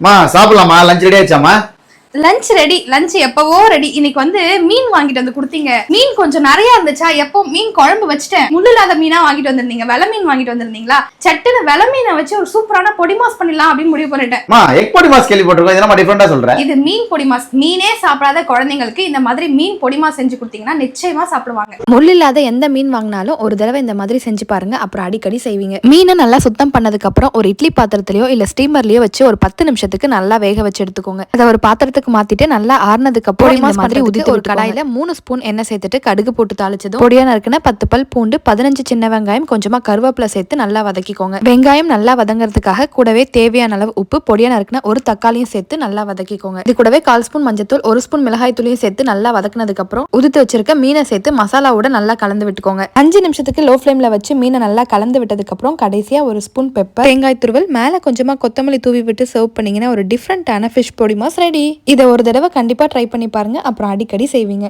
மா சாப்பிடலாமா? Lunch ready ஆயிடுச்சாமா லஞ்ச் ரெடி லஞ்ச் எப்பவோ ரெடி இன்னைக்கு வந்து மீன் வாங்கிட்டு வந்து கொடுத்தீங்க. மீன் கொஞ்சம் நிறைய இருந்துச்சா? எப்போ மீன் குழம்பு வச்சுட்டேன். முள்ளு இல்லாத மீனா வாங்கிட்டு வந்திருந்தீங்க. வெலை மீன் வாங்கிட்டு வந்திருந்தீங்களா? சட்டுன்னு வெலை மீனை வச்சு ஒரு சூப்பரான பொடி மாஸ் பண்ணிடலாம் அப்படின்னு முடிவு பண்ணிட்டேன். மா எக் பொடி மாஸ் கேள்விப்பட்டிருக்கோம். இதெல்லாம் டிஃப்ரெண்டா சொல்றேன். இது மீன் பொடி மாஸ். மீனே சாப்பிடாத குழந்தைங்களுக்கு இந்த மாதிரி மீன் பொடி மாஸ் செஞ்சு கொடுத்தீங்கன்னா நிச்சயமா சாப்பிடுவாங்க. முள் இல்லாத எந்த மீன் வாங்கினாலும் ஒரு தடவை இந்த மாதிரி செஞ்சு பாருங்க. அப்புறம் அடிக்கடி செய்வீங்க. மீனை நல்லா சுத்தம் பண்ணதுக்கு அப்புறம் ஒரு இட்லி பாத்திரத்திலயோ இல்ல ஸ்டீமர்லயோ வச்சு ஒரு பத்து நிமிஷத்துக்கு நல்லா வேக வச்சு எடுத்துக்கோங்க. அதை ஒரு பாத்திரத்துக்கு மாத்திட்டு நல்லா ஆறுனதுக்கு அப்புறம் மாதிரி உதித்து ஒரு கடாயில மூணு ஸ்பூன் எண்ணெய் சேர்த்துட்டு கடுகு போட்டு தாளிச்சதும் பொடியா நறுக்குன பத்து பல் பூண்டு பதினஞ்சு சின்ன வெங்காயம் கொஞ்சமா கருவேப்பிலை சேர்த்து நல்லா வதக்கிக்கோங்க. வெங்காயம் நல்லா வதங்கறதுக்காக கூடவே தேவையான அளவு உப்பு பொடியா நறுக்குன ஒரு தக்காளியும் சேர்த்து நல்லா வதக்கிக்கோங்க. இது கூடவே கால் ஸ்பூன் மஞ்சத்தூள் ஒரு ஸ்பூன் மிளகாய் தூளையும் சேர்த்து நல்லா வதக்குனதுக்கு அப்புறம் உதுத்து வச்சிருக்க மீனை சேர்த்து மசாலாவோட நல்லா கலந்து விட்டுக்கோங்க. அஞ்சு நிமிஷத்துக்கு லோ ஃப்ளேம்ல வச்சு மீனை நல்லா கலந்து விட்டதுக்கு அப்புறம் கடைசியா ஒரு ஸ்பூன் பெப்பர் தேங்காய் துருவல் மேல கொஞ்சமா கொத்தமல்லி தூவி விட்டு சர்வ் பண்ணீங்கன்னா ஒரு டிஃப்ரெண்டான ஃபிஷ் பொடி மாஸ் ரெடி இதை ஒரு தடவை கண்டிப்பா ட்ரை பண்ணி பாருங்க. அப்புறம் அடிக்கடி செய்வீங்க.